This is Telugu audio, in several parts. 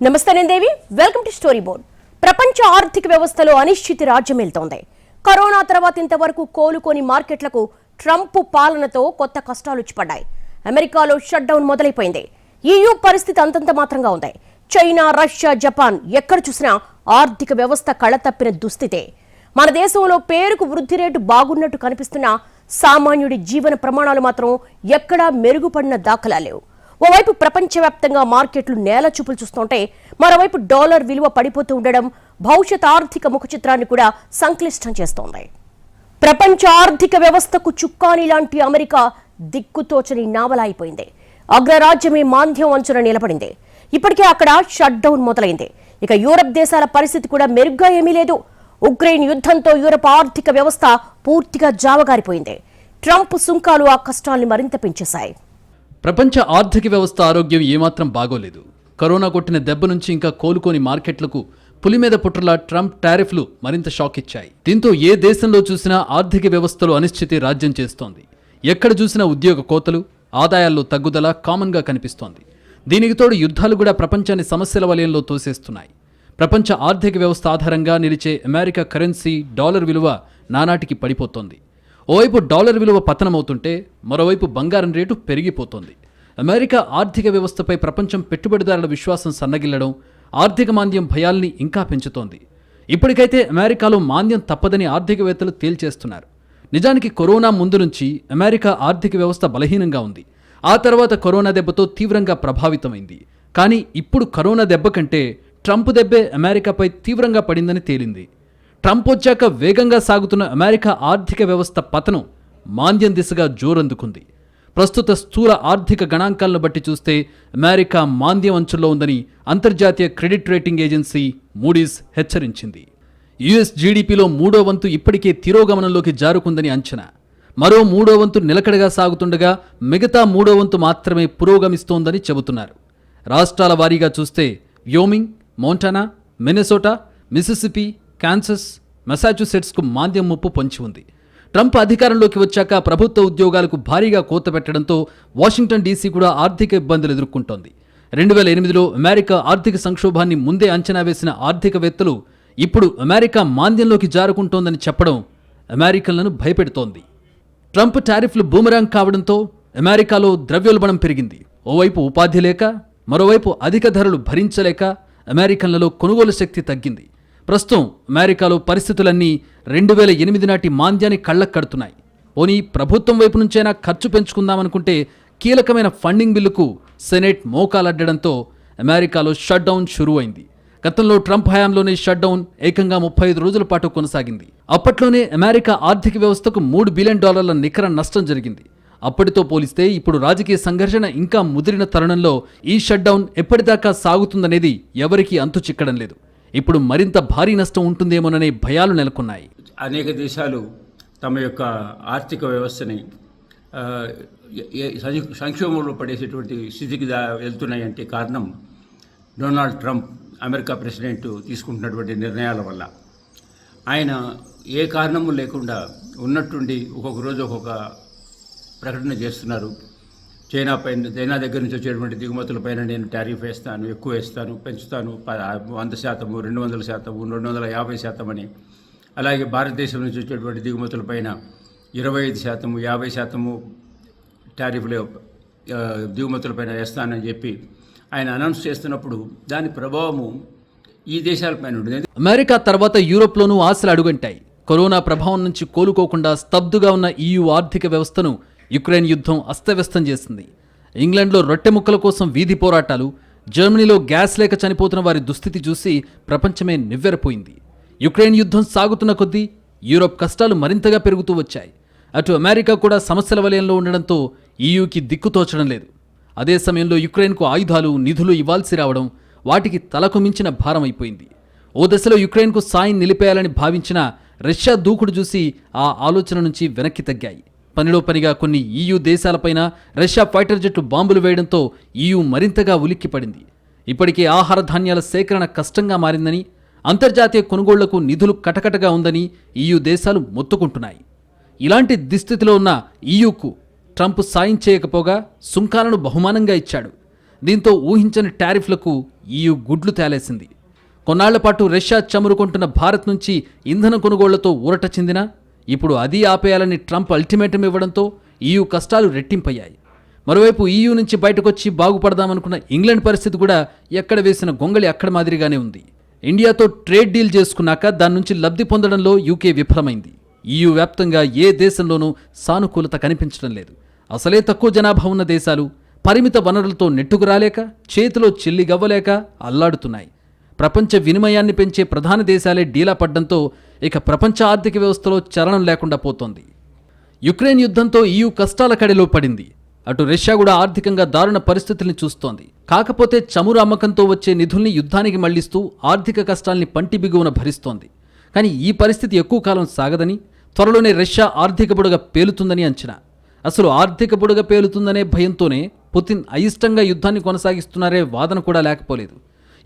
నమస్తే నేను Devi welcome to story board ప్రపంచ ఆర్థిక వ్యవస్థలో అనిశ్చితి రాజ్యమేళ్తోంది కరోనా తర్వాత ఇంతవరకు కోలుకొని మార్కెట్లకు ట్రంప్ పాలనతో కొత్త కష్టాలు వచ్చిపడ్డాయి అమెరికాలో షట్ డౌన్ మొదలైపోయింది. ఈయూ పరిస్థితి అంతంత మాత్రంగా ఉంది. చైనా రష్యా జపాన్ ఎక్కడ చూసినా ఆర్థిక వ్యవస్థ కళతప్పిన దుస్థితే. మన దేశంలో పేరుకు వృద్ధి రేటు బాగున్నట్టు కనిపిస్తున్న సామాన్యుడి జీవన ప్రమాణాలు మాత్రం ఎక్కడా మెరుగుపడిన దాఖలా లేవు ఓవైపు ప్రపంచవ్యాప్తంగా మార్కెట్లు నేల చూపులు చూస్తుంటే మరోవైపు డాలర్ విలువ పడిపోతూ ఉండడం భవిష్యత్ ఆర్థిక ముఖ చిత్రాన్ని కూడా సంక్లిష్టం చేస్తోంది. ప్రపంచ ఆర్థిక వ్యవస్థకు చుక్కాని లాంటి అమెరికా దిక్కుతోచని నావల అయిపోయింది. అగ్రరాజ్యమే మాంద్యం అంచున నిలబడింది. ఇప్పటికే అక్కడ షట్ డౌన్ మొదలైంది. ఇక యూరప్ దేశాల పరిస్థితి కూడా మెరుగ్గా ఏమీ లేదు. ఉక్రెయిన్ యుద్ధంతో యూరప్ ఆర్థిక వ్యవస్థ పూర్తిగా జావగారిపోయింది. ట్రంప్ సుంకాలు ఆ కష్టాల్ని మరింత పెంచేశాయి. ప్రపంచ ఆర్థిక వ్యవస్థ ఆరోగ్యం ఏమాత్రం బాగోలేదు. కరోనా కొట్టిన దెబ్బ నుంచి ఇంకా కోలుకోని మార్కెట్లకు పులి మీద పుట్రలా ట్రంప్ టారిఫ్లు మరింత షాక్ ఇచ్చాయి దీంతో ఏ దేశంలో చూసినా ఆర్థిక వ్యవస్థలో అనిశ్చితి రాజ్యం చేస్తోంది. ఎక్కడ చూసినా ఉద్యోగ కోతలు ఆదాయాల్లో తగ్గుదల కామన్గా కనిపిస్తోంది. దీనికి తోడు యుద్ధాలు కూడా ప్రపంచాన్ని సమస్యల వలయంలో తోసేస్తున్నాయి. ప్రపంచ ఆర్థిక వ్యవస్థ ఆధారంగా నిలిచే అమెరికా కరెన్సీ డాలర్ విలువ నానాటికి పడిపోతోంది. ఓవైపు డాలర్ విలువ పతనమవుతుంటే మరోవైపు బంగారం రేటు పెరిగిపోతోంది. అమెరికా ఆర్థిక వ్యవస్థపై ప్రపంచం పెట్టుబడిదారుల విశ్వాసం సన్నగిల్లడం ఆర్థిక మాంద్యం భయాల్ని ఇంకా పెంచుతోంది. ఇప్పటికైతే అమెరికాలో మాంద్యం తప్పదని ఆర్థికవేత్తలు తేల్చేస్తున్నారు. నిజానికి కరోనా ముందు నుంచి అమెరికా ఆర్థిక వ్యవస్థ బలహీనంగా ఉంది. ఆ తర్వాత కరోనా దెబ్బతో తీవ్రంగా ప్రభావితమైంది. కానీ ఇప్పుడు కరోనా దెబ్బ కంటే ట్రంప్ దెబ్బే అమెరికాపై తీవ్రంగా పడిందని తేలింది. ట్రంప్ వచ్చాక వేగంగా సాగుతున్న అమెరికా ఆర్థిక వ్యవస్థ పతనం మాంద్యం దిశగా జోరందుకుంది. ప్రస్తుత స్థూల ఆర్థిక గణాంకాలను బట్టి చూస్తే అమెరికా మాంద్యం అంచుల్లో ఉందని అంతర్జాతీయ క్రెడిట్ రేటింగ్ ఏజెన్సీ మూడీస్ హెచ్చరించింది. యుఎస్ జీడిపిలో మూడో వంతు ఇప్పటికే తిరోగమనంలోకి జారుకుందని అంచనా. మరో మూడో వంతు నిలకడగా సాగుతుండగా మిగతా మూడో వంతు మాత్రమే పురోగమిస్తోందని చెబుతున్నారు. రాష్ట్రాల వారీగా చూస్తే Wyoming Montana Minnesota Mississippi Kansas మెసాచ్యుసెట్స్కు మాంద్యం ముప్పు పొంచి ఉంది. ట్రంప్ అధికారంలోకి వచ్చాక ప్రభుత్వ ఉద్యోగాలకు భారీగా కోత పెట్టడంతో వాషింగ్టన్ డీసీ కూడా ఆర్థిక ఇబ్బందులు ఎదుర్కొంటోంది. రెండు వేల ఎనిమిదిలో అమెరికా ఆర్థిక సంక్షోభాన్ని ముందే అంచనా వేసిన ఆర్థికవేత్తలు ఇప్పుడు అమెరికా మాంద్యంలోకి జారుకుంటోందని చెప్పడం అమెరికన్లను భయపెడుతోంది. ట్రంప్ టారిఫ్లు బూమరాంగ్ కావడంతో అమెరికాలో ద్రవ్యోల్బణం పెరిగింది. ఓవైపు ఉపాధి లేక మరోవైపు అధిక ధరలు భరించలేక అమెరికన్లలో కొనుగోలు శక్తి తగ్గింది. ప్రస్తుతం అమెరికాలో పరిస్థితులన్నీ రెండు వేల ఎనిమిది నాటి మాంద్యాన్ని కళ్ళకు కడుతున్నాయి పోనీ ప్రభుత్వం వైపు నుంచైనా ఖర్చు పెంచుకుందామనుకుంటే కీలకమైన ఫండింగ్ బిల్లుకు సెనేట్ మోకాలడ్డడంతో అమెరికాలో షట్ డౌన్ గతంలో ట్రంప్ హయాంలోనే షట్ డౌన్ ఏకంగా ముప్పై ఐదు రోజుల పాటు కొనసాగింది. అప్పట్లోనే అమెరికా ఆర్థిక వ్యవస్థకు మూడు బిలియన్ డాలర్ల నికర నష్టం జరిగింది. అప్పటితో పోలిస్తే ఇప్పుడు రాజకీయ సంఘర్షణ ఇంకా ముదిరిన తరుణంలో ఈ షట్ డౌన్ ఎప్పటిదాకా సాగుతుందనేది ఎవరికీ అంతు చిక్కడం లేదు. ఇప్పుడు మరింత భారీ నష్టం ఉంటుందేమోననే భయాలు నెలకొన్నాయి. అనేక దేశాలు తమ యొక్క ఆర్థిక వ్యవస్థని ఏ- సంక్షోభంలో పడేసేటువంటి స్థితికి దా వెళ్తున్నాయంటే కారణం డొనాల్డ్ ట్రంప్ అమెరికా ప్రెసిడెంట్ తీసుకుంటున్నటువంటి నిర్ణయాల వల్ల. ఆయన ఏ కారణము లేకుండా ఉన్నట్టుండి ఒక్కొక్క రోజు ఒక్కొక్క ప్రకటన చేస్తున్నారు. చైనా పైన చైనా దగ్గర నుంచి వచ్చేటువంటి దిగుమతులపైన నేను టారిఫ్ వేస్తాను ఎక్కువ వేస్తాను పెంచుతాను వంద శాతము రెండు వందల శాతము రెండు వందల యాభై శాతం అని. అలాగే భారతదేశం నుంచి వచ్చేటువంటి దిగుమతులపైన ఇరవై ఐదు శాతము యాభై శాతము టారిఫ్లు దిగుమతులపైన వేస్తానని చెప్పి ఆయన అనౌన్స్ చేస్తున్నప్పుడు దాని ప్రభావము ఈ దేశాలపైన ఉంటుంది. అమెరికా తర్వాత యూరోప్లోనూ ఆశలు అడుగంటాయి. కరోనా ప్రభావం నుంచి కోలుకోకుండా స్తబ్దుగా ఉన్న ఈయూ ఆర్థిక వ్యవస్థను యుక్రెయిన్ యుద్ధం అస్తవ్యస్తం చేసింది. ఇంగ్లాండ్లో రొట్టె ముక్కల కోసం వీధి పోరాటాలు జర్మనీలో గ్యాస్ లేక చనిపోతున్న వారి దుస్థితి చూసి ప్రపంచమే నివ్వెరపోయింది. యుక్రెయిన్ యుద్ధం సాగుతున్న కొద్దీ యూరోప్ కష్టాలు మరింతగా పెరుగుతూ వచ్చాయి. అటు అమెరికా కూడా సమస్యల వలయంలో ఉండడంతో ఈయూకి దిక్కు తోచడం లేదు. అదే సమయంలో యుక్రెయిన్కు ఆయుధాలు నిధులు ఇవ్వాల్సి రావడం వాటికి తలకు మించిన భారం అయిపోయింది. ఓ దశలో యుక్రెయిన్కు సాయం నిలిపేయాలని భావించిన రష్యా దూకుడు చూసి ఆ ఆలోచన నుంచి వెనక్కి తగ్గాయి. పనిలో పనిగా కొన్ని ఈయూ దేశాలపైన రష్యా ఫైటర్ జెట్లు బాంబులు వేయడంతో ఈయూ మరింతగా ఉలిక్కిపడింది. ఇప్పటికే ఆహార ధాన్యాల సేకరణ కష్టంగా మారిందని అంతర్జాతీయ కొనుగోళ్ళకు నిధులు కటకటగా ఉందని ఈయూ దేశాలు మొత్తుకుంటున్నాయి. ఇలాంటి దుస్థితిలో ఉన్న ఈయూకు ట్రంప్ సాయం చేయకపోగా సుంకాలను బహుమానంగా ఇచ్చాడు. దీంతో ఊహించని టారిఫ్లకు ఈయు గుడ్లు తేలేసింది. కొన్నాళ్ళపాటు రష్యా చమురుకుంటున్న భారత్ నుంచి ఇంధన కొనుగోళ్ళతో ఊరట చెందిన ఇప్పుడు అది ఆపేయాలని ట్రంప్ అల్టిమేటం ఇవ్వడంతో ఈయు కష్టాలు రెట్టింపయ్యాయి. మరోవైపు ఈయూ నుంచి బయటకొచ్చి బాగుపడదామనుకున్న ఇంగ్లాండ్ పరిస్థితి కూడా ఎక్కడ వేసిన గొంగళి అక్కడ మాదిరిగానే ఉంది. ఇండియాతో ట్రేడ్ డీల్ చేసుకున్నాక దాని నుంచి లబ్ధి పొందడంలో యూకే విఫలమైంది. ఈయూ వ్యాప్తంగా ఏ దేశంలోనూ సానుకూలత కనిపించడం లేదు. అసలే తక్కువ జనాభా ఉన్న దేశాలు పరిమిత వనరులతో నెట్టుకురాలేక చేతిలో చెల్లిగవ్వలేక అల్లాడుతున్నాయి. ప్రపంచ వినిమయాన్ని పెంచే ప్రధాన దేశాలే డీలా పడ్డంతో ఇక ప్రపంచ ఆర్థిక వ్యవస్థలో చలనం లేకుండా పోతోంది. యుక్రెయిన్ యుద్ధంతో ఈయూ కష్టాల కడిలో పడింది. అటు రష్యా కూడా ఆర్థికంగా దారుణ పరిస్థితుల్ని చూస్తోంది. కాకపోతే చమురు అమ్మకంతో వచ్చే నిధుల్ని యుద్ధానికి మళ్ళిస్తూ ఆర్థిక కష్టాల్ని పంటి బిగువన భరిస్తోంది. కానీ ఈ పరిస్థితి ఎక్కువ కాలం సాగదని త్వరలోనే రష్యా ఆర్థిక బుడగ పేలుతుందని అంచనా. అసలు ఆర్థిక బుడగ పేలుతుందనే భయంతోనే పుతిన్ అయిష్టంగా యుద్ధాన్ని కొనసాగిస్తున్నారే వాదన కూడా లేకపోలేదు.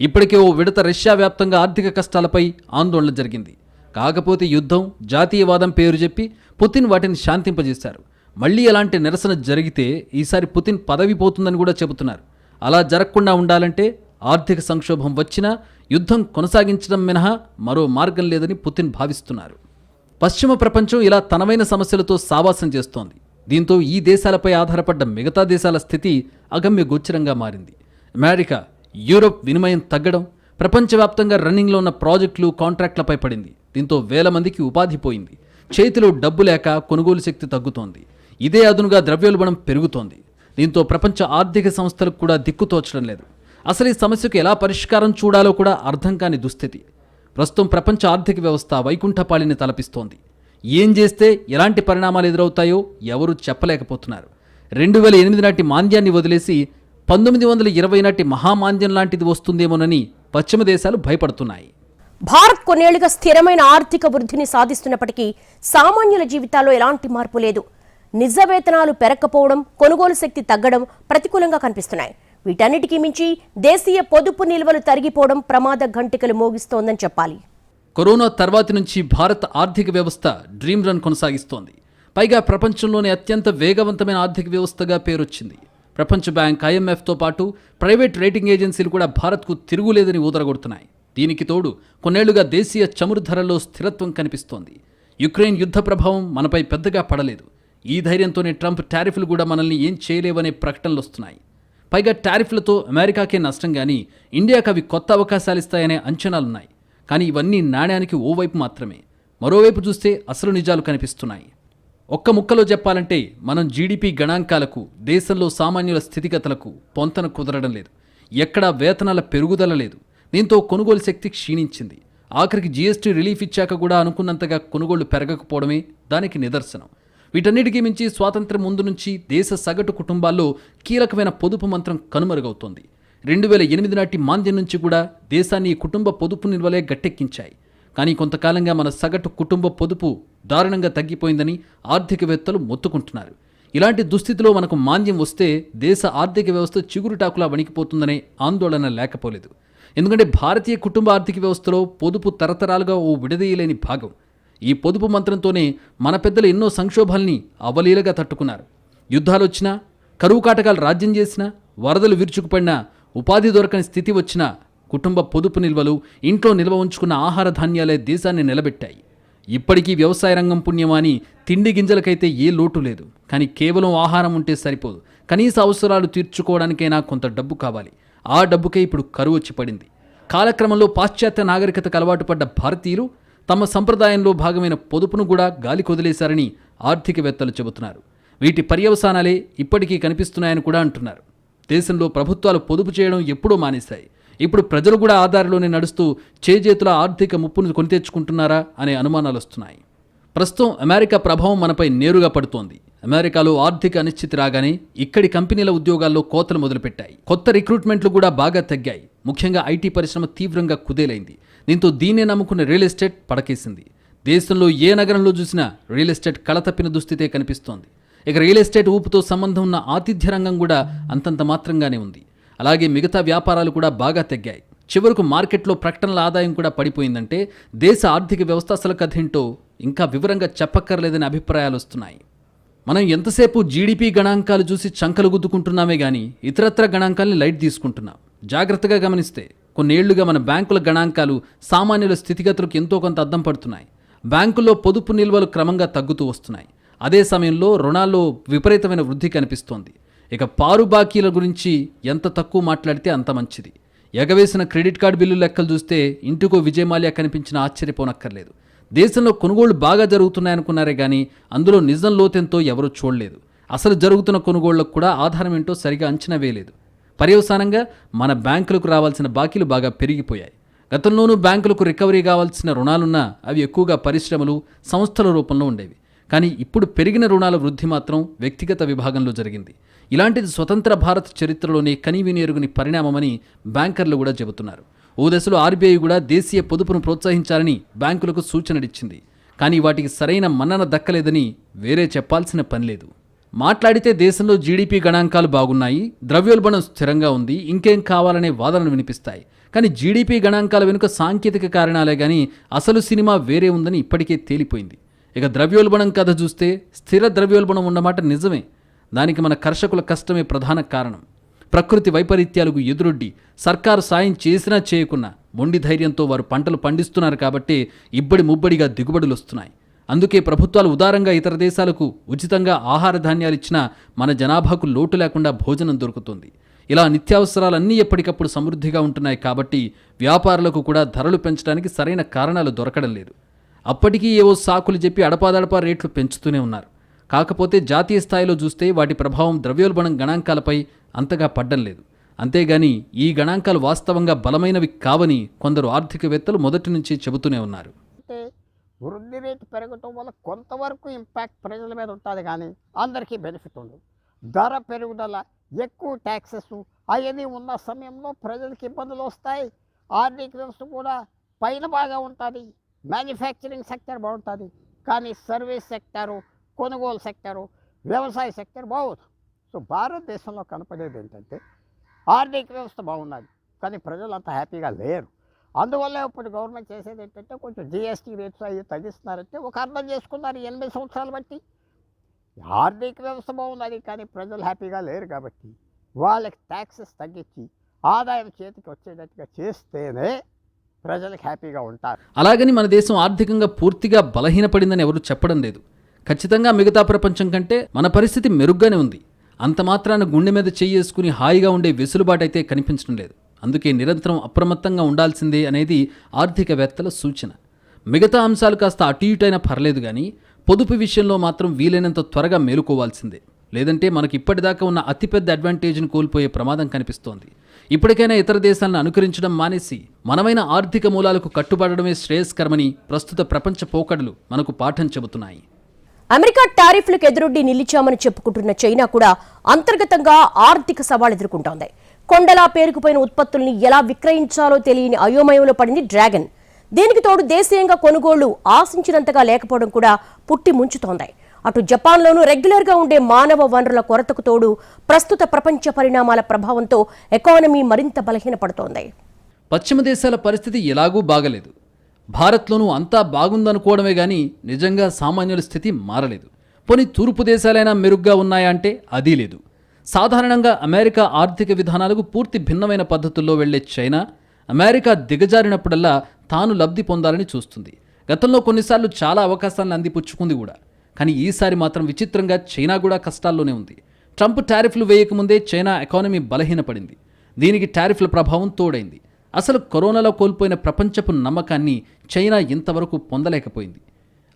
ఇప్పటికే ఓ విడత రష్యా వ్యాప్తంగా ఆర్థిక కష్టాలపై ఆందోళన జరిగింది. కాకపోతే యుద్ధం జాతీయవాదం పేరు చెప్పి పుతిన్ వాటిని శాంతింపజేశారు. మళ్ళీ అలాంటి నిరసన జరిగితే ఈసారి పుతిన్ పదవి పోతుందని కూడా చెబుతున్నారు. అలా జరగకుండా ఉండాలంటే ఆర్థిక సంక్షోభం వచ్చినా యుద్ధం కొనసాగించడం మినహా మరో మార్గం లేదని పుతిన్ భావిస్తున్నారు. పశ్చిమ ప్రపంచం ఇలా తనవైన సమస్యలతో సావాసం చేస్తోంది. దీంతో ఈ దేశాలపై ఆధారపడ్డ మిగతా దేశాల స్థితి అగమ్య గోచరంగా మారింది. అమెరికా యూరోప్ వినిమయం తగ్గడం ప్రపంచవ్యాప్తంగా రన్నింగ్లో ఉన్న ప్రాజెక్టులు కాంట్రాక్టులపై పడింది. దీంతో వేల మందికి ఉపాధి పోయింది. చేతిలో డబ్బు లేక కొనుగోలు శక్తి తగ్గుతోంది. ఇదే అదునుగా ద్రవ్యోల్బణం పెరుగుతోంది. దీంతో ప్రపంచ ఆర్థిక సంస్థలకు కూడా దిక్కు తోచడం లేదు. అసలు ఈ సమస్యకు ఎలా పరిష్కారం చూడాలో కూడా అర్థం కాని దుస్థితి. ప్రస్తుతం ప్రపంచ ఆర్థిక వ్యవస్థ వైకుంఠపాళిని తలపిస్తోంది. ఏం చేస్తే ఎలాంటి పరిణామాలు ఎదురవుతాయో ఎవరూ చెప్పలేకపోతున్నారు. రెండు వేల ఎనిమిది నాటి మాంద్యాన్ని వదిలేసి పంతొమ్మిది వందల ఇరవై నాటి మహామాంద్యం లాంటిది వస్తుందేమోనని పశ్చిమ దేశాలు భయపడుతున్నాయి. భారత్ కొన్నేళ్ళుగా స్థిరమైన ఆర్థిక వృద్ధిని సాధిస్తున్నప్పటికీ సామాన్యుల జీవితాల్లో ఎలాంటి మార్పు లేదు. నిజ వేతనాలు పెరగకపోవడం కొనుగోలు శక్తి తగ్గడం ప్రతికూలంగా కనిపిస్తున్నాయి. వీటన్నిటికీ మించి దేశీయ పొదుపు నిల్వలు తరిగిపోవడం ప్రమాద ఘంటికలు మోగిస్తోందని చెప్పాలి. కరోనా తర్వాతి నుంచి భారత ఆర్థిక వ్యవస్థ డ్రీమ్ రన్ కొనసాగిస్తోంది. పైగా ప్రపంచంలోనే అత్యంత వేగవంతమైన ఆర్థిక వ్యవస్థగా పేరొచ్చింది. ప్రపంచ బ్యాంక్ ఐఎంఎఫ్తో పాటు ప్రైవేట్ రేటింగ్ ఏజెన్సీలు కూడా భారత్కు తిరుగులేదని ఊదరగొడుతున్నాయి. దీనికి తోడు కొన్నేళ్ళుగా దేశీయ చమురు ధరల్లో స్థిరత్వం కనిపిస్తోంది. యుక్రెయిన్ యుద్ధ ప్రభావం మనపై పెద్దగా పడలేదు. ఈ ధైర్యంతోనే ట్రంప్ టారిఫ్లు కూడా మనల్ని ఏం చేయలేవనే ప్రకటనలు వస్తున్నాయి పైగా టారిఫ్లతో అమెరికాకే నష్టం కానీ ఇండియాకు అవి కొత్త అవకాశాలిస్తాయనే అంచనాలున్నాయి. కానీ ఇవన్నీ నాణ్యానికి ఓవైపు మాత్రమే. మరోవైపు చూస్తే అసలు నిజాలు కనిపిస్తున్నాయి. ఒక్క ముక్కలో చెప్పాలంటే మనం జీడిపి గణాంకాలకు దేశంలో సామాన్యుల స్థితిగతులకు పొంతన కుదరడం లేదు. ఎక్కడా వేతనాల పెరుగుదల లేదు. దీంతో కొనుగోలు శక్తి క్షీణించింది. ఆఖరికి జీఎస్టీ రిలీఫ్ ఇచ్చాక కూడా అనుకున్నంతగా కొనుగోళ్ళు పెరగకపోవడమే దానికి నిదర్శనం. వీటన్నిటికీ మించి స్వాతంత్ర్యం ముందు నుంచి దేశ సగటు కుటుంబాల్లో కీలకమైన పొదుపు మంత్రం కనుమరుగవుతోంది. రెండు వేల ఎనిమిది నాటి మాంద్యం నుంచి కూడా దేశాన్ని కుటుంబ పొదుపు నిల్వలే గట్టెక్కించాయి. కానీ కొంతకాలంగా మన సగటు కుటుంబ పొదుపు దారుణంగా తగ్గిపోయిందని ఆర్థికవేత్తలు మొత్తుకుంటున్నారు. ఇలాంటి దుస్థితిలో మనకు మాంద్యం వస్తే దేశ ఆర్థిక వ్యవస్థ చిగురుటాకులా వణికిపోతుందనే ఆందోళన లేకపోలేదు. ఎందుకంటే భారతీయ కుటుంబ ఆర్థిక వ్యవస్థలో పొదుపు తరతరాలుగా ఓ విడదీయలేని భాగం. ఈ పొదుపు మంత్రంతోనే మన పెద్దలు ఎన్నో సంక్షోభాల్ని అవలీలగా తట్టుకున్నారు. యుద్ధాలు వచ్చినా కరువు కాటకాలు రాజ్యం చేసినా వరదలు విరుచుకుపడినా ఉపాధి దొరకని స్థితి వచ్చినా కుటుంబ పొదుపు నిల్వలు ఇంట్లో నిల్వ ఉంచుకున్న ఆహార ధాన్యాలే దేశాన్ని నిలబెట్టాయి. ఇప్పటికీ వ్యవసాయ రంగం పుణ్యమా అని తిండి గింజలకైతే ఏ లోటు లేదు. కానీ కేవలం ఆహారం ఉంటే సరిపోదు. కనీస అవసరాలు తీర్చుకోవడానికైనా కొంత డబ్బు కావాలి. ఆ డబ్బుకే ఇప్పుడు కరువు వచ్చి పడింది. కాలక్రమంలో పాశ్చాత్య నాగరికతకు అలవాటు పడ్డ భారతీయులు తమ సంప్రదాయంలో భాగమైన పొదుపును కూడా గాలి కొదిలేశారని ఆర్థికవేత్తలు చెబుతున్నారు. వీటి పర్యవసానాలే ఇప్పటికీ కనిపిస్తున్నాయని కూడా అంటున్నారు. దేశంలో ప్రభుత్వాలు పొదుపు చేయడం ఎప్పుడూ మానేశాయి. ఇప్పుడు ప్రజలు కూడా ఆధారలోనే నడుస్తూ చేజేతుల ఆర్థిక ముప్పును కొని తెచ్చుకుంటున్నారా అనే అనుమానాలు వస్తున్నాయి. ప్రస్తుతం అమెరికా ప్రభావం మనపై నేరుగా పడుతోంది. అమెరికాలో ఆర్థిక అనిశ్చితి రాగానే ఇక్కడి కంపెనీల ఉద్యోగాల్లో కోతలు మొదలుపెట్టాయి. కొత్త రిక్రూట్మెంట్లు కూడా బాగా తగ్గాయి. ముఖ్యంగా ఐటీ పరిశ్రమ తీవ్రంగా కుదేలైంది. దీంతో దీన్నే నమ్ముకున్న రియల్ ఎస్టేట్ పడకేసింది. దేశంలో ఏ నగరంలో చూసినా రియల్ ఎస్టేట్ కళతప్పిన దుస్థితే కనిపిస్తోంది. ఇక రియల్ ఎస్టేట్ ఊపుతో సంబంధం ఉన్న ఆతిథ్య రంగం కూడా అంతంత మాత్రంగానే ఉంది. అలాగే మిగతా వ్యాపారాలు కూడా బాగా తగ్గాయి. చివరకు మార్కెట్లో ప్రకటనల ఆదాయం కూడా పడిపోయిందంటే దేశ ఆర్థిక వ్యవస్థ అసలు కథేంటో ఇంకా వివరంగా చెప్పక్కర్లేదని అభిప్రాయాలు వస్తున్నాయి. మనం ఎంతసేపు జీడిపి గణాంకాలు చూసి చంకలు గుద్దుకుంటున్నామే కానీ ఇతరత్ర గణాంకాల్ని లైట్ తీసుకుంటున్నాం. జాగ్రత్తగా గమనిస్తే కొన్నేళ్ళుగా మన బ్యాంకుల గణాంకాలు సామాన్యుల స్థితిగతులకు ఎంతో కొంత అద్దం పడుతున్నాయి. బ్యాంకుల్లో పొదుపు నిల్వలు క్రమంగా తగ్గుతూ వస్తున్నాయి. అదే సమయంలో రుణాల్లో విపరీతమైన వృద్ధి కనిపిస్తోంది. ఇక పారు బాకీల గురించి ఎంత తక్కువ మాట్లాడితే అంత మంచిది. ఎగవేసిన క్రెడిట్ కార్డు బిల్లు లెక్కలు చూస్తే ఇంటికో విజయమాల్యా కనిపించిన ఆశ్చర్యపోనక్కర్లేదు. దేశంలో కొనుగోళ్ళు బాగా జరుగుతున్నాయనుకున్నారే కానీ అందులో నిజం లోతెంతో ఎవరూ చూడలేదు. అసలు జరుగుతున్న కొనుగోళ్ళకు కూడా ఆధారం ఏంటో సరిగా అంచనా వేయలేదు. పర్యవసానంగా మన బ్యాంకులకు రావాల్సిన బాకీలు బాగా పెరిగిపోయాయి. గతంలోనూ బ్యాంకులకు రికవరీ కావాల్సిన రుణాలున్నా అవి ఎక్కువగా పరిశ్రమలు సంస్థల రూపంలో ఉండేవి. కానీ ఇప్పుడు పెరిగిన రుణాల వృద్ధి మాత్రం వ్యక్తిగత విభాగంలో జరిగింది. ఇలాంటిది స్వతంత్ర భారత్ చరిత్రలోనే కనీవిని ఎరుగుని పరిణామమని బ్యాంకర్లు కూడా చెబుతున్నారు. ఓ దశలో ఆర్బీఐ కూడా దేశీయ పొదుపును ప్రోత్సహించాలని బ్యాంకులకు సూచనలిచ్చింది. కానీ వాటికి సరైన మన్నన దక్కలేదని వేరే చెప్పాల్సిన పని లేదు. మాట్లాడితే దేశంలో జీడీపీ గణాంకాలు బాగున్నాయి ద్రవ్యోల్బణం స్థిరంగా ఉంది ఇంకేం కావాలనే వాదనలు వినిపిస్తాయి. కానీ జీడీపీ గణాంకాల వెనుక సాంకేతిక కారణాలే కానీ అసలు సినిమా వేరే ఉందని ఇప్పటికే తేలిపోయింది. ఇక ద్రవ్యోల్బణం కథ చూస్తే స్థిర ద్రవ్యోల్బణం ఉన్నమాట నిజమే. దానికి మన కర్షకుల కష్టమే ప్రధాన కారణం. ప్రకృతి వైపరీత్యాలకు ఎదురొడ్డి సర్కారు సాయం చేసినా చేయకున్నా మొండి ధైర్యంతో వారు పంటలు పండిస్తున్నారు కాబట్టి ఇబ్బడి ముబ్బడిగా దిగుబడులు వస్తున్నాయి. అందుకే ప్రభుత్వాలు ఉదారంగా ఇతర దేశాలకు ఉచితంగా ఆహార ధాన్యాలు ఇచ్చినా మన జనాభాకు లోటు లేకుండా భోజనం దొరుకుతుంది. ఇలా నిత్యావసరాలన్నీ ఎప్పటికప్పుడు సమృద్ధిగా ఉంటున్నాయి కాబట్టి వ్యాపారులకు కూడా ధరలు పెంచడానికి సరైన కారణాలు దొరకడం లేదు. అప్పటికీ ఏవో సాకులు చెప్పి అడపాదడపా రేట్లు పెంచుతూనే ఉన్నారు. కాకపోతే జాతీయ స్థాయిలో చూస్తే వాటి ప్రభావం ద్రవ్యోల్బణం గణాంకాలపై అంతగా పడ్డం లేదు. అంతేగాని ఈ గణాంకాలు వాస్తవంగా బలమైనవి కావని కొందరు ఆర్థికవేత్తలు మొదటి నుంచి చెబుతూనే ఉన్నారు. అంటే వృద్ధి రేటు పెరగటం వల్ల కొంతవరకు ఇంపాక్ట్ ప్రజల మీద ఉంటుంది కానీ అందరికీ బెనిఫిట్ ఉండదు ధర పెరుగుదల ఎక్కువ ట్యాక్సెస్ అవన్నీ ఉన్న సమయంలో ప్రజలకు ఇబ్బందులు వస్తాయి. ఆర్థిక వ్యవస్థ కూడా పైన బాగా ఉంటుంది. మ్యానుఫ్యాక్చరింగ్ సెక్టర్ బాగుంటుంది. కానీ సర్వీస్ సెక్టారు కొనుగోలు సెక్టారు వ్యవసాయ సెక్టర్ బాగోదు. సో భారతదేశంలో కనపడేది ఏంటంటే ఆర్థిక వ్యవస్థ బాగున్నది కానీ ప్రజలు అంత హ్యాపీగా లేరు. అందువల్ల ఇప్పుడు గవర్నమెంట్ చేసేది ఏంటంటే కొంచెం జిఎస్టీ రేట్స్ అవి తగ్గిస్తున్నారంటే ఒక అర్థం చేసుకున్నారు ఎనభై సంవత్సరాలు బట్టి. ఆర్థిక వ్యవస్థ బాగున్నది కానీ ప్రజలు హ్యాపీగా లేరు కాబట్టి వాళ్ళకి ట్యాక్సెస్ తగ్గించి ఆదాయం చేతికి వచ్చేటట్టుగా చేస్తేనే ప్రజలకు హ్యాపీగా ఉంటారు. అలాగని మన దేశం ఆర్థికంగా పూర్తిగా బలహీనపడిందని ఎవరు చెప్పడం లేదు. ఖచ్చితంగా మిగతా ప్రపంచం కంటే మన పరిస్థితి మెరుగ్గానే ఉంది. అంత మాత్రాన గుండె మీద చేసుకుని హాయిగా ఉండే వెసులుబాటు అయితే కనిపించడం లేదు. అందుకే నిరంతరం అప్రమత్తంగా ఉండాల్సిందే అనేది ఆర్థికవేత్తల సూచన. మిగతా అంశాలు కాస్త అటు ఇటైనా పర్లేదు కానీ పొదుపు విషయంలో మాత్రం వీలైనంత త్వరగా మేలుకోవాల్సిందే. లేదంటే మనకి ఇప్పటిదాకా ఉన్న అతిపెద్ద అడ్వాంటేజ్ని కోల్పోయే ప్రమాదం కనిపిస్తోంది. ఇప్పటికైనా ఇతర దేశాలను అనుకరించడం మానేసి మనమైన ఆర్థిక మూలాలకు కట్టుబడడమే శ్రేయస్కరమని ప్రస్తుత ప్రపంచ పోకడలు మనకు పాఠం చెబుతున్నాయి. అమెరికా టారిఫ్లకు ఎదురొడ్డి నిలిచామని చెప్పుకుంటున్న చైనా కూడా అంతర్గతంగా ఆర్థిక సవాలు ఎదుర్కొంటోంది. కొండలా పేరుకుపోయిన ఉత్పత్తుల్ని ఎలా విక్రయించాలో తెలియని అయోమయంలో పడింది డ్రాగన్. దీనికి తోడు దేశీయంగా కొనుగోళ్ళు ఆశించినంతగా లేకపోవడం కూడా పుట్టి ముంచుతోంది. అటు జపాన్లోనూ రెగ్యులర్గా ఉండే మానవ వనరుల కొరతకు తోడు ప్రస్తుత ప్రపంచ పరిణామాల ప్రభావంతో ఎకానమీ మరింత బలహీనపడుతోంది. పశ్చిమ దేశాల పరిస్థితి ఎలాగూ బాగలేదు. భారత్లోనూ అంతా బాగుందనుకోవడమే కానీ నిజంగా సామాన్యుల స్థితి మారలేదు. పోనీ తూర్పు దేశాలైనా మెరుగ్గా ఉన్నాయా అంటే అదీ లేదు. సాధారణంగా అమెరికా ఆర్థిక విధానాలకు పూర్తి భిన్నమైన పద్ధతుల్లో వెళ్ళే చైనా అమెరికా దిగజారినప్పుడల్లా తాను లబ్ధి పొందాలని చూస్తుంది. గతంలో కొన్నిసార్లు చాలా అవకాశాలను అందిపుచ్చుకుంది కూడా. కానీ ఈసారి మాత్రం విచిత్రంగా చైనా కూడా కష్టాల్లోనే ఉంది. ట్రంప్ టారిఫ్లు వేయకముందే చైనా ఎకానమీ బలహీనపడింది. దీనికి టారిఫ్ల ప్రభావం తోడైంది. అసలు కరోనాలో కోల్పోయిన ప్రపంచపు నమ్మకాన్ని చైనా ఇంతవరకు పొందలేకపోయింది.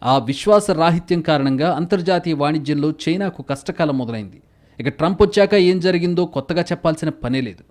ఆ విశ్వాస రాహిత్యం కారణంగా అంతర్జాతీయ వాణిజ్యంలో చైనాకు కష్టకాలం మొదలైంది. ఇక ట్రంప్ వచ్చాక ఏం జరిగిందో కొత్తగా చెప్పాల్సిన పనే లేదు.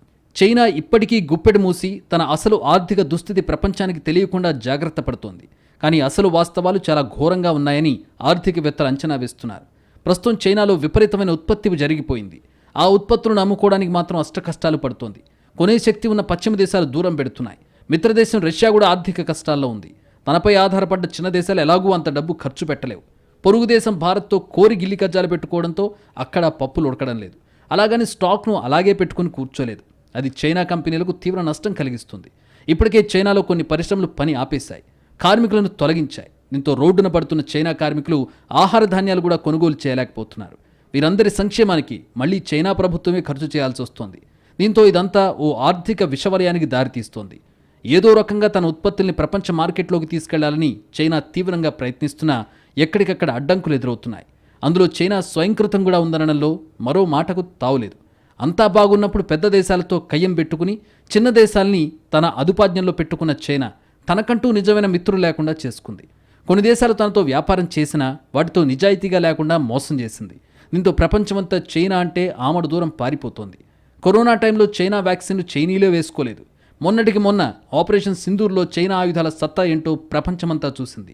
చైనా ఇప్పటికీ గుప్పెడు మూసి తన అసలు ఆర్థిక దుస్థితి ప్రపంచానికి తెలియకుండా జాగ్రత్త పడుతోంది. కానీ అసలు వాస్తవాలు చాలా ఘోరంగా ఉన్నాయని ఆర్థికవేత్తలు అంచనా వేస్తున్నారు. ప్రస్తుతం చైనాలో విపరీతమైన ఉత్పత్తి జరిగిపోయింది. ఆ ఉత్పత్తులను అమ్ముకోవడానికి మాత్రం అష్టకష్టాలు పడుతోంది. కొనే శక్తి ఉన్న పశ్చిమ దేశాలు దూరం పెడుతున్నాయి. మిత్రదేశం రష్యా కూడా ఆర్థిక కష్టాల్లో ఉంది. తనపై ఆధారపడ్డ చిన్న దేశాలు ఎలాగూ అంత డబ్బు ఖర్చు పెట్టలేవు. పొరుగు దేశం భారత్తో కోరి గిల్లి కజ్జాలు పెట్టుకోవడంతో అక్కడ పప్పులు ఉడకడం లేదు. అలాగని స్టాక్ను అలాగే పెట్టుకుని కూర్చోలేదు. అది చైనా కంపెనీలకు తీవ్ర నష్టం కలిగిస్తుంది. ఇప్పటికే చైనాలో కొన్ని పరిశ్రమలు పని ఆపేశాయి. కార్మికులను తొలగించాయి. దీంతో రోడ్డున పడుతున్న చైనా కార్మికులు ఆహార ధాన్యాలు కూడా కొనుగోలు చేయలేకపోతున్నారు. వీరందరి సంక్షేమానికి మళ్ళీ చైనా ప్రభుత్వమే ఖర్చు చేయాల్సి వస్తోంది. దీంతో ఇదంతా ఓ ఆర్థిక విషవలయానికి దారితీస్తోంది. ఏదో రకంగా తన ఉత్పత్తుల్ని ప్రపంచ మార్కెట్లోకి తీసుకెళ్ళాలని చైనా తీవ్రంగా ప్రయత్నిస్తున్నా ఎక్కడికక్కడ అడ్డంకులు ఎదురవుతున్నాయి. అందులో చైనా స్వయంకృతం కూడా ఉందనడంలో మరో మాటకు తావులేదు. అంతా బాగున్నప్పుడు పెద్ద దేశాలతో కయ్యం పెట్టుకుని చిన్న దేశాల్ని తన అదుపాజ్ఞంలో పెట్టుకున్న చైనా తనకంటూ నిజమైన మిత్రులు లేకుండా చేసుకుంది. కొన్ని దేశాలు తనతో వ్యాపారం చేసినా వాటితో నిజాయితీగా లేకుండా మోసం చేసింది. దీంతో ప్రపంచమంతా చైనా అంటే ఆమడు దూరం పారిపోతోంది. కరోనా టైంలో చైనా వ్యాక్సిన్ చైనీలే వేసుకోలేదు. మొన్నటికి మొన్న ఆపరేషన్ సింధూర్లో చైనా ఆయుధాల సత్తా ఏంటో ప్రపంచమంతా చూసింది.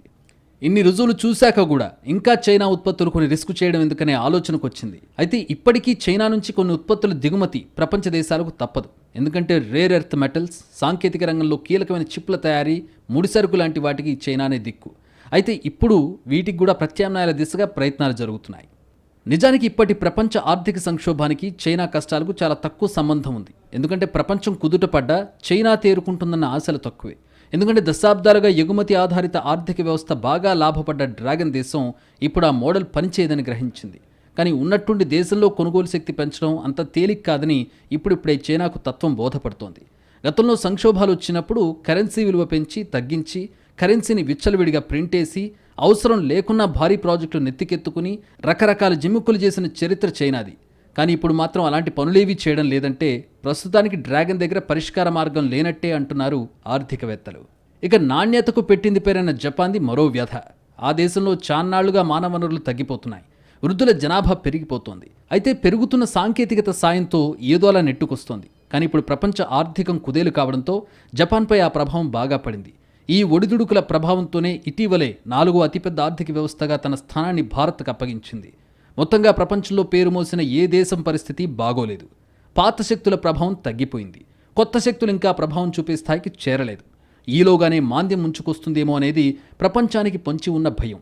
ఇన్ని రుజువులు చూశాక కూడా ఇంకా చైనా ఉత్పత్తులు కొన్ని రిస్క్ చేయడం ఎందుకనే ఆలోచనకు వచ్చింది. అయితే ఇప్పటికీ చైనా నుంచి కొన్ని ఉత్పత్తుల దిగుమతి ప్రపంచ దేశాలకు తప్పదు. ఎందుకంటే రేర్ ఎర్త్ మెటల్స్ సాంకేతిక రంగంలో కీలకమైన చిప్ల తయారీ ముడిసరుకు లాంటి వాటికి చైనానే దిక్కు. అయితే ఇప్పుడు వీటికి కూడా ప్రత్యామ్నాయాల దిశగా ప్రయత్నాలు జరుగుతున్నాయి. నిజానికి ఇప్పటి ప్రపంచ ఆర్థిక సంక్షోభానికి చైనా కష్టాలకు చాలా తక్కువ సంబంధం ఉంది. ఎందుకంటే ప్రపంచం కుదుటపడ్డా చైనా తేరుకుంటుందన్న ఆశలు తక్కువే. ఎందుకంటే దశాబ్దాలుగా ఎగుమతి ఆధారిత ఆర్థిక వ్యవస్థ బాగా లాభపడ్డ డ్రాగన్ దేశం ఇప్పుడు ఆ మోడల్ పనిచేయదని గ్రహించింది. కానీ ఉన్నట్టుండి దేశంలో కొనుగోలు శక్తి పెంచడం అంత తేలిక కాదని ఇప్పుడిప్పుడే చైనాకు తత్వం బోధపడుతోంది. గతంలో సంక్షోభాలు వచ్చినప్పుడు కరెన్సీ విలువ పెంచి తగ్గించి కరెన్సీని విచ్చలవిడిగా ప్రింట్ వేసి అవసరం లేకున్నా భారీ ప్రాజెక్టులు నెత్తికెత్తుకుని రకరకాల జిమ్ముక్కులు చేసిన చరిత్ర చైనాది. కానీ ఇప్పుడు మాత్రం అలాంటి పనులేవీ చేయడం లేదంటే ప్రస్తుతానికి డ్రాగన్ దగ్గర పరిష్కార మార్గం లేనట్టే అంటున్నారు ఆర్థికవేత్తలు. ఇక నాణ్యతకు పెట్టింది పేరైన జపాన్ది మరో వ్యధ. ఆ దేశంలో చాన్నాళ్ళుగా మానవ వనరులు తగ్గిపోతున్నాయి. వృద్ధుల జనాభా పెరిగిపోతోంది. అయితే పెరుగుతున్న సాంకేతికత సాయంతో ఏదో అలా నెట్టుకొస్తోంది. కానీ ఇప్పుడు ప్రపంచ ఆర్థికం కుదేలు కావడంతో జపాన్పై ఆ ప్రభావం బాగా పడింది. ఈ ఒడిదుడుకుల ప్రభావంతోనే ఇటీవలే నాలుగో అతిపెద్ద ఆర్థిక వ్యవస్థగా తన స్థానాన్ని భారత్కు అప్పగించింది. మొత్తంగా ప్రపంచంలో పేరు మోసిన ఏ దేశం పరిస్థితి బాగోలేదు. పాత శక్తుల ప్రభావం తగ్గిపోయింది. కొత్త శక్తులు ఇంకా ప్రభావం చూపే స్థాయికి చేరలేదు. ఈలోగానే మాంద్యం ముంచుకొస్తుందేమో అనేది ప్రపంచానికి పొంచి ఉన్న భయం.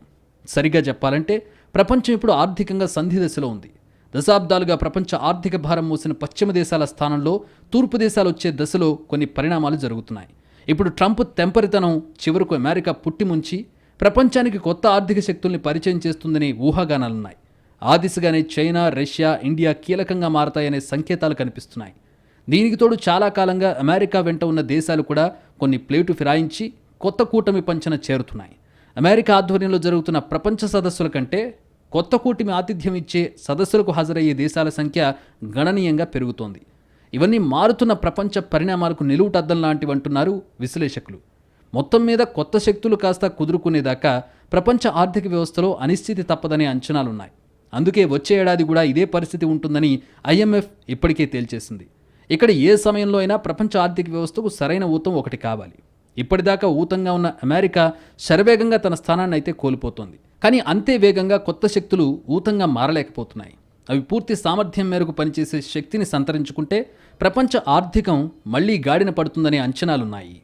సరిగా చెప్పాలంటే ప్రపంచం ఇప్పుడు ఆర్థికంగా సంధి దశలో ఉంది. దశాబ్దాలుగా ప్రపంచ ఆర్థిక భారం మోసిన పశ్చిమ దేశాల స్థానంలో తూర్పు దేశాలు వచ్చే దశలో కొన్ని పరిణామాలు జరుగుతున్నాయి. ఇప్పుడు ట్రంప్ తెంపరితనం చివరకు అమెరికా పుట్టిముంచి ప్రపంచానికి కొత్త ఆర్థిక శక్తుల్ని పరిచయం చేస్తుందనే ఊహాగానాలున్నాయి. ఆ దిశగానే చైనా రష్యా ఇండియా కీలకంగా మారతాయనే సంకేతాలు కనిపిస్తున్నాయి. దీనికి తోడు చాలా కాలంగా అమెరికా వెంట ఉన్న దేశాలు కూడా కొన్ని ప్లేటు ఫిరాయించి కొత్త కూటమి పంచన చేరుతున్నాయి. అమెరికా ఆధ్వర్యంలో జరుగుతున్న ప్రపంచ సదస్సుల కంటే కొత్త కూటమి ఆతిథ్యం ఇచ్చే సదస్సులకు హాజరయ్యే దేశాల సంఖ్య గణనీయంగా పెరుగుతోంది. ఇవన్నీ మారుతున్న ప్రపంచ పరిణామాలకు నిలువుటద్దం లాంటివి అంటున్నారు విశ్లేషకులు. మొత్తం మీద కొత్త శక్తులు కాస్త కుదురుకునేదాకా ప్రపంచ ఆర్థిక వ్యవస్థలో అనిశ్చితి తప్పదనే అంచనాలున్నాయి. అందుకే వచ్చే ఏడాది కూడా ఇదే పరిస్థితి ఉంటుందని ఐఎంఎఫ్ ఇప్పటికే తేల్చేసింది. ఇక్కడ ఏ సమయంలో అయినా ప్రపంచ ఆర్థిక వ్యవస్థకు సరైన ఊతం ఒకటి కావాలి. ఇప్పటిదాకా ఊతంగా ఉన్న అమెరికా శరవేగంగా తన స్థానాన్ని అయితే కోల్పోతోంది. కానీ అంతే వేగంగా కొత్త శక్తులు ఊతంగా మారలేకపోతున్నాయి. అవి పూర్తి సామర్థ్యం మేరకు పనిచేసే శక్తిని సంతరించుకుంటే ప్రపంచ ఆర్థికం మళ్ళీ గాడిన పడుతుందనే అంచనాలున్నాయి.